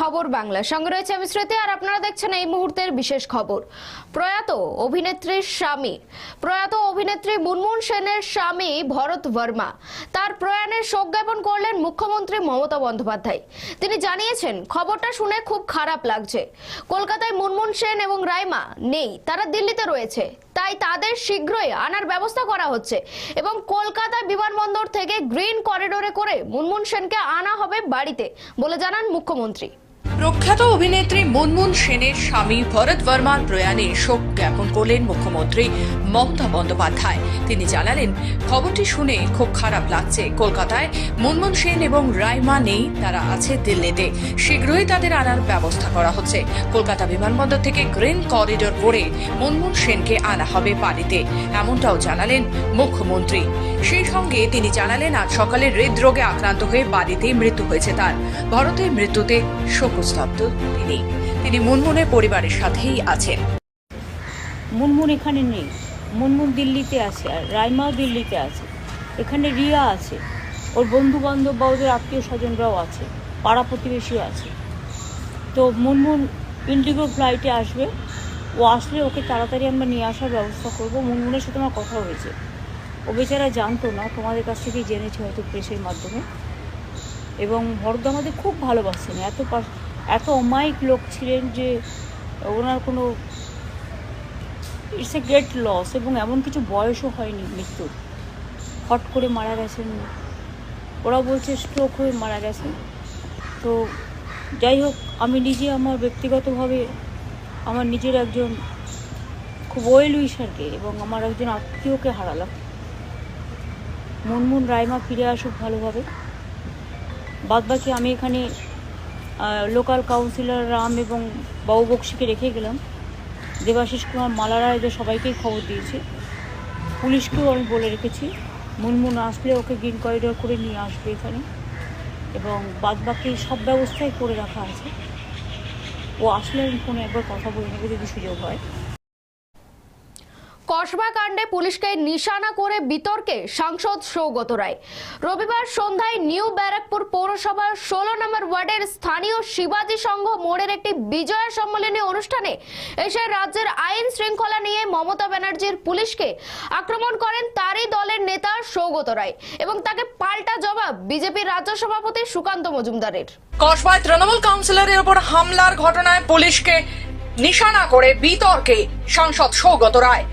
খবর বাংলা। সঙ্গে রয়েছে আমি স্মৃতি, আর আপনারা দেখছেন এই মুহূর্তের বিশেষ খবর। প্রয়াত অভিনেত্রীর স্বামী, প্রয়াত অভিনেত্রী মুনমুন সেনের স্বামী ভরত বর্মা, তার প্রয়াণের শোক জ্ঞাপন করলেন মুখ্যমন্ত্রী মমতা বন্দ্যোপাধ্যায়। তিনি জানিয়েছেন, খবরটা শুনে খুব খারাপ লাগছে। কলকাতায় মুনমুন সেন এবং রাইমা নেই, তারা দিল্লিতে রয়েছে। তাই তাদের শীঘ্রই আনার ব্যবস্থা করা হচ্ছে। এবং কলকাতা বিমানবন্দর থেকে গ্রিন করিডোরে করে মুনমুন সেনকে আনা হবে বাড়িতে, বলে জানান মুখ্যমন্ত্রী। প্রখ্যাত অভিনেত্রী মুনমুন সেনের স্বামী ভরত বর্মার প্রয়াণে শোক জ্ঞাপন করলেন মুখ্যমন্ত্রী মমতা বন্দ্যোপাধ্যায়। তিনি জানালেন, খবরটি শুনে খুব খারাপ লাগছে। কলকাতায় মুনমুন সেন এবং রাইমা নেই, তারা আছে দিল্লিতে। শীঘ্রই তাদের আনার ব্যবস্থা করা হচ্ছে। কলকাতা বিমানবন্দর থেকে গ্রিন করিডোর করে মুনমুন সেনকে আনা হবে বাড়িতে। এমনটাও জানালেন মুখ্যমন্ত্রী। সেই সঙ্গে তিনি জানালেন, আজ সকালে হৃদরোগে আক্রান্ত হয়ে বাড়িতেই মৃত্যু হয়েছে তার। ভরতের মৃত্যুতে শোকস্তব্ধ তিনি। তিনি মুনমুনের পরিবারের সাথেই আছেন। মুনমুন এখানে নেই। মুনমুন দিল্লিতে আছে আর রাইমাও দিল্লিতে আছে। এখানে রিয়া আছে। ওর বন্ধু বান্ধব বা ওদের আত্মীয় স্বজনরাও আছে। পাড়া প্রতিবেশীও আছে। তো মুনমুন ইন্ডিগো ফ্লাইটে আসবে। ও আসলে ওকে তাড়াতাড়ি আমরা নিয়ে আসার ব্যবস্থা করব। মুনমুনের সাথে আমার কথা হয়েছে। ও বেচারা জানতো না, তোমাদের কাছ থেকেই জেনেছে হয়তো প্রেসের মাধ্যমে। এবং ভরদ আমাদের খুব ভালোবাসতেন এত এত অমায়িক লোক ছিলেন যে ওনার কোনো ইটস এ গ্রেট লস এবং এমন কিছু বয়সও হয়নি মৃত্যুর। হট করে মারা গেছেন ওরা বলছে স্ট্রোক হয়ে মারা গেছেন। তো যাই হোক, আমি নিজে আমার ব্যক্তিগতভাবে আমার নিজের একজন খুব ওয়েল উইশারকে এবং আমার একজন আত্মীয়কে হারালাম। মুনমুন, রাইমা ফিরে আসুক ভালোভাবে। বাদবাকি আমি এখানে লোকাল কাউন্সিলর রাম এবং বাবু বক্সিকে রেখে গেলাম। দেবাশিস কুমার মালারা এদের সবাইকেই খবর দিয়েছি। পুলিশকেও আমি বলে রেখেছি, মুনমুন আসলে ওকে গ্রিন করিডোর করে নিয়ে আসবে এখানে এবং বাদবাকি সব ব্যবস্থাই করে রাখা আছে। ও আসলে আমি ফোনে একবার কথা বলে নেবে যদি সুযোগ হয়। কসবা কাণ্ডে পুলিশকে নিশানা করে বিতর্কে সাংসদ সৌগত রায়। রবিবার সন্ধ্যায় নিউ ব্যারাকপুর পৌরসভার ষোলো নম্বর ওয়ার্ডের স্থানীয় শিবাজি সংঘ মোড়ের একটি বিজয়া সম্মেলনী অনুষ্ঠানে এসে রাজ্যের আইন শৃঙ্খলা নিয়ে মমতা ব্যানার্জির পুলিশকে আক্রমণ করেন তারই দলের নেতা সৌগত রায় এবং তাকে পাল্টা জবাব বিজেপির রাজ্য সভাপতি সুকান্ত মজুমদারের। কসবায় তৃণমূল কাউন্সিলরের উপর হামলার ঘটনায় পুলিশকে নিশানা করে বিতর্কে সাংসদ সৌগত রায়।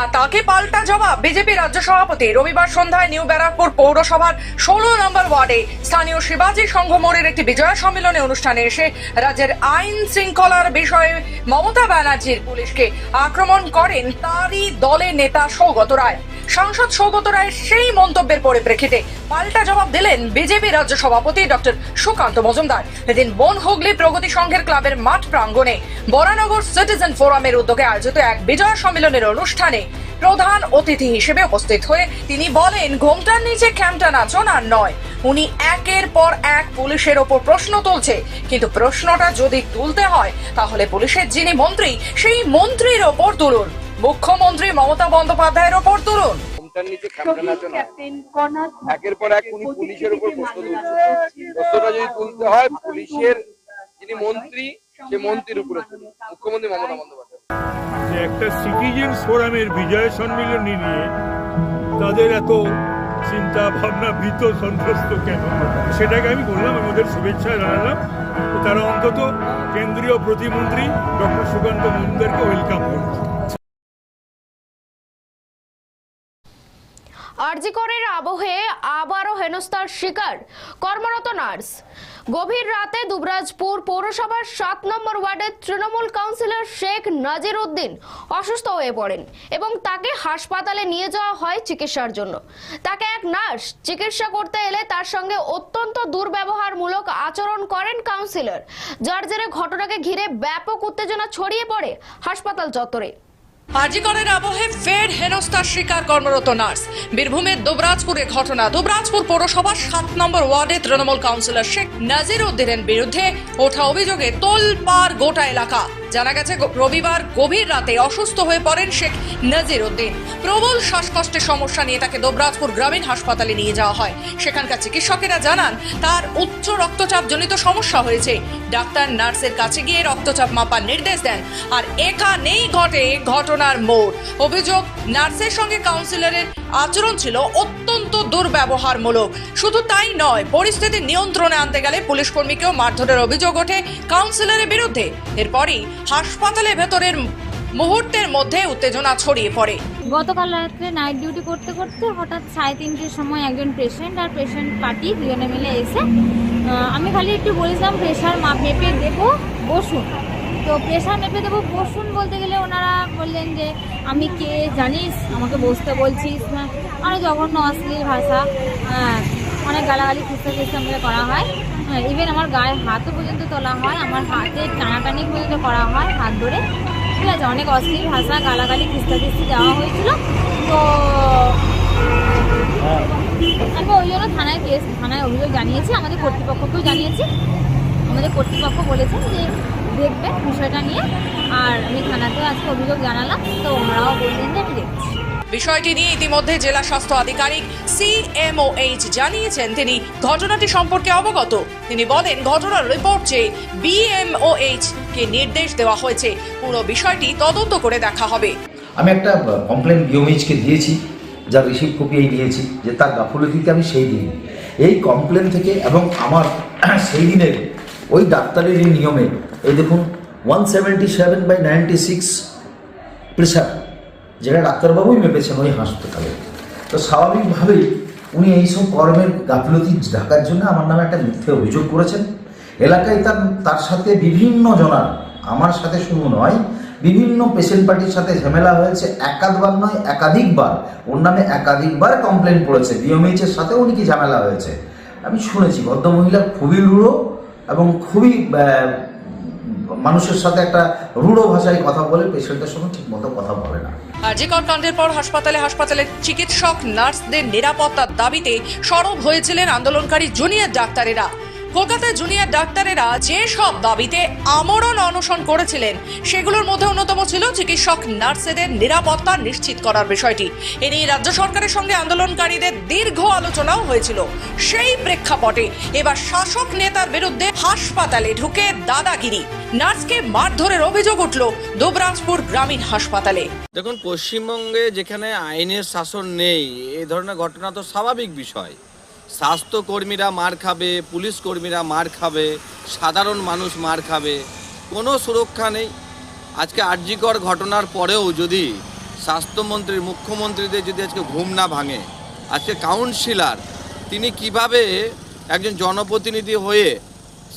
আর তাকে পাল্টা জবাব বিজেপি রাজ্য সভাপতি রবিবার সন্ধ্যায় নিউ ব্যারাকপুর পৌরসভার ষোলো নম্বর ওয়ার্ডে স্থানীয় শিবাজী সংঘ মোড়ের একটি বিজয় সম্মেলনে অনুষ্ঠানে এসে রাজ্যের আইন শৃঙ্খলার বিষয়ে মমতা ব্যানার্জির পুলিশকে আক্রমণ করেন তারই দলের নেতা সৌগত রায়। সাংসদ সৌগত রায়ের সেই মন্তব্যের পরিপ্রেক্ষিতে পাল্টা জবাব দিলেন বিজেপি রাজ্য সভাপতি ডক্টর সুকান্ত মজুমদার। এদিন বন হুগলি প্রগতি সংঘের ক্লাবের মাঠ প্রাঙ্গণে বরানগর সিটিজেন ফোরামের উদ্যোগে আয়োজিত এক বিজয় সম্মেলনের অনুষ্ঠানে প্রধান অতিথি হিসেবে উপস্থিত হয়ে তিনি বলেন, ঘোমটার নিচে ক্যামটা নাচন আর নয়। উনি একের পর এক পুলিশের ওপর প্রশ্ন তুলছে। কিন্তু প্রশ্নটা যদি তুলতে হয়, তাহলে পুলিশের যিনি মন্ত্রী, সেই মন্ত্রীর ওপর তুলুন। মুখ্যমন্ত্রী মমতা বন্দ্যোপাধ্যায়ের ওপর তুলুন। একের পর এক উনি পুলিশের উপর প্রশ্ন তুলছে। প্রশ্নটা যদি তুলতে হয় পুলিশের যিনি মন্ত্রী সে মন্ত্রীর উপরে মুখ্যমন্ত্রী মমতা বন্দ্যোপাধ্যায়। যে একটা সিটিজেন্স ফোরামের বিজয় সম্মিলনী নিয়ে তাদের এত চিন্তা ভাবনা ভীত সন্ত্রস্ত কেন? সেটাকে আমি বললাম আমাদের শুভেচ্ছা জানালাম। তারা অন্তত কেন্দ্রীয় প্রতিমন্ত্রী ডক্টর সুকান্ত মজুমদারকে ওয়েলকাম করছে। আরজিকরের আবহে আবারও হেনস্থার শিকার। কর্মরত নার্স। গভীর রাতে দুবরাজপুর পৌরসভার সাত নম্বর ওয়ার্ডের তৃণমূল কাউন্সিলর শেখ নাজির উদ্দিন অসুস্থ হয়ে পড়েন এবং তাকে হাসপাতালে নিয়ে যাওয়া হয় চিকিৎসার জন্য। তাকে এক নার্স চিকিৎসা করতে এলে তার সঙ্গে অত্যন্ত দুর্ব্যবহারমূলক আচরণ করেন কাউন্সিলর, যার জেরে ঘটনাকে ঘিরে ব্যাপক উত্তেজনা ছড়িয়ে পড়ে হাসপাতাল চত্বরে। আজিকরের আবহে ফের হেনস্থার শিকার কর্মরত নার্স। বীরভূমের দোবরাজপুরে ঘটনা। দোবরাজপুর পৌরসভার সাত নম্বর ওয়ার্ডে তৃণমূল কাউন্সিলর শেখ নাজির উদ্দিনের বিরুদ্ধে ওঠা অভিযোগে তোলপাড় গোটা এলাকা জানা গেছে রবিবার গভীর রাতে অসুস্থ হয়ে পড়েন শেখ নাজির উদ্দিন। প্রবল শ্বাসকষ্টের সমস্যা নিয়ে তাকে দোবরাজপুর গ্রামীণ হাসপাতালে নিয়ে যাওয়া হয়। সেখানকার চিকিৎসকেরা জানান, তার উচ্চ রক্তচাপ জনিত সমস্যা হয়েছে। ডাক্তার নার্সের কাছে গিয়ে রক্তচাপ মাপার নির্দেশ দেন। আর এখানেই ঘটে ঘটনার মোড়। অভিযোগ নার্সের সঙ্গে কাউন্সিলরের আচরণ ছিল অত্যন্ত দুর্ব্যবহারমূলক। শুধু তাই নয়, পরিস্থিতি নিয়ন্ত্রণে আনতে গেলে পুলিশ কর্মীকেও মারধরের অভিযোগ ওঠে কাউন্সিলরের বিরুদ্ধে। এরপরই হাসপাতালের ভেতরের মুহূর্তের মধ্যে উত্তেজনা ছড়িয়ে পড়ে। গতকাল রাত্রে নাইট ডিউটি করতে করতে হঠাৎ সাড়ে তিনটের সময় একজন পেশেন্ট আর পেশেন্ট পার্টি দুজনে মিলে এসে আমি খালি একটু বলেছিলাম প্রেশার মাপ দেবো বসুন। তো প্রেশার মেপে দেবো। বসুন বলতে গেলে ওনারা বললেন যে, আমি কে? জানিস? আমাকে বসতে বলছিস না? আরও জঘন্য, অশ্লীল ভাষা। অনেক গালাগালি, খুঁজতে খুঁজতে আমাকে করা হয়। ইভেন আমার গায়ে হাতও পর্যন্ত তোলা হয়। আমার হাতে টানাটানি পর্যন্ত করা হয় হাত ধরে। ঠিক আছে, অনেক অশ্লীল ভাষা, গালাগালি খিস্তা খিস্তি দেওয়া হয়েছিল। তো আমি ওই জন্য থানায় কেস, থানায় অভিযোগ জানিয়েছি। আমাদের কর্তৃপক্ষকেও জানিয়েছি। আমাদের কর্তৃপক্ষ বলেছেন যে দেখবে বিষয়টা নিয়ে। আর আমি থানাতেও আজকে অভিযোগ জানালাম তো ওনারাও বললেন যে আমি দেখছি। বিষয়টি নিয়ে ইতিমধ্যে জেলা স্বাস্থ্য আধিকারিক সিএমওএইচ জানিয়েছেন তিনি ঘটনাটি সম্পর্কে অবগত। তিনি বলেন ঘটনার রিপোর্ট চেয়ে বিএমওএইচ কে নির্দেশ দেওয়া হয়েছে পুরো বিষয়টি তদন্ত করে দেখা হবে। আমি একটা কমপ্লেন বিওমিজকে দিয়েছি যার রিসিভ কপি এই দিয়েছি যে তার গাফলতিতে আমি সেই দিন। এই কমপ্লেন থেকে এবং আমার সেই দিনের ওই ডাক্তারের এই নিয়মে, এই দেখুন one seventy seven by ninety six pressure যেটা ডাক্তারবাবুই মেপেছেন ওই হাসপাতালে। তো স্বাভাবিকভাবেই উনি এইসব কর্মের গাফিলতি ঢাকার জন্য আমার নামে একটা মিথ্যে অভিযোগ করেছেন। এলাকায় তার তার সাথে বিভিন্ন জনার, আমার সাথে শুধু নয়, বিভিন্ন পেশেন্ট পার্টির সাথে ঝামেলা হয়েছে, একাধবার নয়, একাধিকবার। ওর নামে একাধিকবার কমপ্লেন পড়েছে বিএমএইচ এর সাথেও উনি কি ঝামেলা হয়েছে? আমি শুনেছি, ভদ্রমহিলা খুবই রূঢ় এবং খুবই মানুষের সাথে একটা রূঢ় ভাষায় কথা বলে পেশেন্টের সঙ্গে ঠিকমতো কথা বলে না। আরজিকর কাণ্ডের পর হাসপাতালে হাসপাতালের চিকিৎসক, নার্সদের নিরাপত্তার দাবিতে সরব হয়েছিলেন আন্দোলনকারী জুনিয়র ডাক্তারেরা। কলকাতায় জুনিয়র ডাক্তারেরা যে সব দাবিতে আমরণ অনশন করেছিলেন, সেগুলোর মধ্যে অন্যতম ছিল চিকিৎসক নার্সেদের নিরাপত্তা নিশ্চিত করার বিষয়টি। এ নিয়ে রাজ্য সরকারের সঙ্গে আন্দোলনকারীদের দীর্ঘ আলোচনাও হয়েছিল। সেই প্রেক্ষাপটে এবার শাসক নেতার বিরুদ্ধে হাসপাতালে ঢুকে দাদাগিরি। নার্সকে মারধরের অভিযোগ উঠল দুবরাজপুর গ্রামীণ হাসপাতালে। দেখুন, পশ্চিমবঙ্গে যেখানে আইনের শাসন নেই এই ধরনের ঘটনা তো স্বাভাবিক বিষয়। স্বাস্থ্যকর্মীরা মার খাবে পুলিশ কর্মীরা মার খাবে, সাধারণ মানুষ মার খাবে, কোনো সুরক্ষা নেই। আজকে আর্যিকর ঘটনার পরেও যদি স্বাস্থ্যমন্ত্রী, মুখ্যমন্ত্রীদের যদি আজকে ঘুম না ভাঙে, আজকে কাউন্সিলার, তিনি কীভাবে একজন জনপ্রতিনিধি হয়ে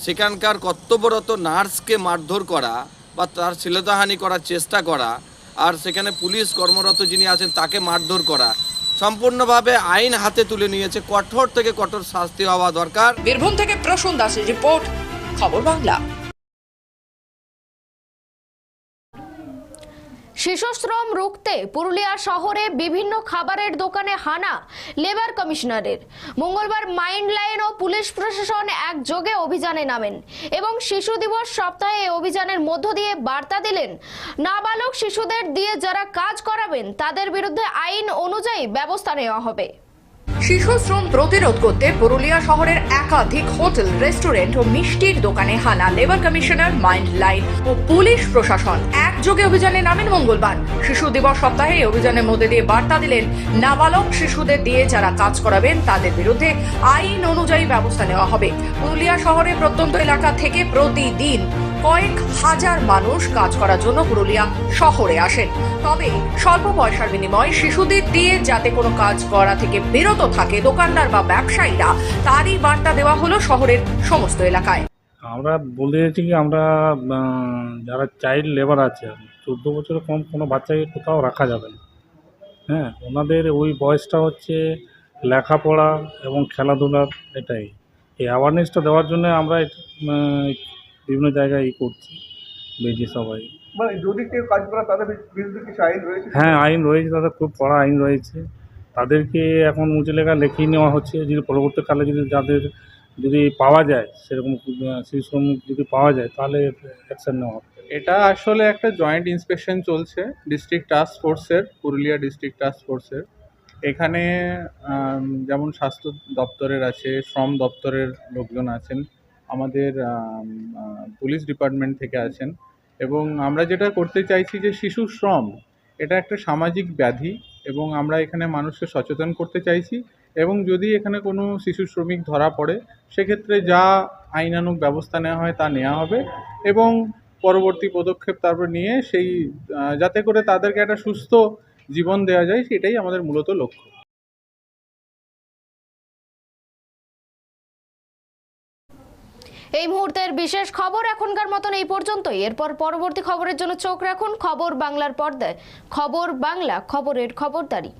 সেখানকার কর্তব্যরত নার্সকে মারধর করা বা তার শ্লীলতাহানি করার চেষ্টা করা, আর সেখানে পুলিশ কর্মরত যিনি আছেন তাকে মারধর করা সম্পূর্ণভাবে আইন হাতে তুলে নিয়েছে। কঠোর থেকে কঠোর শাস্তি হওয়া দরকার। বীরভূম থেকে প্রসূন দাসের রিপোর্ট, খবর বাংলা। শিশুশ্রম রুখতে পুরুলিয়া শহরে বিভিন্ন খাবারের দোকানে হানা লেবার কমিশনারের। মঙ্গলবার মাইন্ড লাইন ও পুলিশ প্রশাসন একযোগে অভিযানে নামেন এবং শিশু দিবস সপ্তাহে এই অভিযানের মধ্য দিয়ে বার্তা দিলেন, নাবালক শিশুদের দিয়ে যারা কাজ করাবেন, তাদের বিরুদ্ধে আইন অনুযায়ী ব্যবস্থা নেওয়া হবে। শিশু শ্রম প্রতিরোধ করতে পুরুলিয়া শহরের একাধিক হোটেল, রেস্টুরেন্ট ও মিষ্টির দোকানে হানা লেবার কমিশনার মাইন্ড লাইন ও পুলিশ প্রশাসন। একযোগে অভিযানে নামেন মঙ্গলবার। শিশু দিবস সপ্তাহে অভিযানের মধ্যে দিয়ে বার্তা দিলেন, নাবালক শিশুদের দিয়ে যারা কাজ করাবেন তাদের বিরুদ্ধে আইন অনুযায়ী ব্যবস্থা নেওয়া হবে। পুরুলিয়া শহরের প্রত্যন্ত এলাকা থেকে প্রতিদিন কয়েক হাজার মানুষ কাজ করার জন্য পুরুলিয়া শহরে আসেন। তবে স্বল্প পয়সার বিনিময়ে শিশুদের দিয়ে যাতে কোনো কাজ করা থেকে বিরত থাকে দোকানদার বা ব্যবসায়ীরা, তারই বার্তা দেওয়া হলো শহরের সমস্ত এলাকায়। আমরা বলে দিয়েছি কি, আমরা যারা চাইল্ড লেবার আছে, চোদ্দ বছরের কম কোনো বাচ্চাকে কোথাও রাখা যাবে না। হ্যাঁ ওনাদের ওই বয়সটা হচ্ছে লেখাপড়া এবং খেলাধুলার এটাই। এই অ্যাওয়ারনেসটা দেওয়ার জন্য আমরা বিভিন্ন জায়গায় ই করছি বেরিয়ে সবাই। মানে যদি কেউ কাজ করে তাদের বিরুদ্ধে কিছু আইন রয়েছে? হ্যাঁ আইন রয়েছে তাদের খুব কড়া আইন রয়েছে। তাদেরকে এখন মুচে লেখা লিখিয়ে নেওয়া হচ্ছে যদি পরবর্তীকালে যদি যাদের যদি পাওয়া যায় সেরকম শিশু শ্রমিক যদি পাওয়া যায় তাহলে অ্যাকশন নেওয়া হবে। এটা আসলে একটা জয়েন্ট ইন্সপেকশন চলছে ডিস্ট্রিক্ট টাস্ক ফোর্সের পুরুলিয়া ডিস্ট্রিক্ট টাস্ক ফোর্সের এখানে যেমন স্বাস্থ্য দপ্তরের আছে শ্রম দপ্তরের লোকজন আছেন আমাদের পুলিশ ডিপার্টমেন্ট থেকে আছেন এবং আমরা যেটা করতে চাইছি যে শিশু শ্রম, এটা একটা সামাজিক ব্যাধি এবং আমরা এখানে মানুষকে সচেতন করতে চাইছি এবং যদি এখানে কোনো শিশু শ্রমিক ধরা পড়ে, সেক্ষেত্রে যা আইনানুগ ব্যবস্থা নেওয়া হয় তা নেওয়া হবে এবং পরবর্তী পদক্ষেপ তারপর নিয়ে সেই যাতে করে তাদেরকে একটা সুস্থ জীবন দেওয়া যায়, সেটাই আমাদের মূলত লক্ষ্য। এই মুহূর্তের বিশেষ খবর এখনকার মতন এই পর্যন্তই। এরপর পরবর্তী খবরের জন্য চোখ রাখুন খবর বাংলার পর্দায়। খবর বাংলা, খবরের খবরদারি।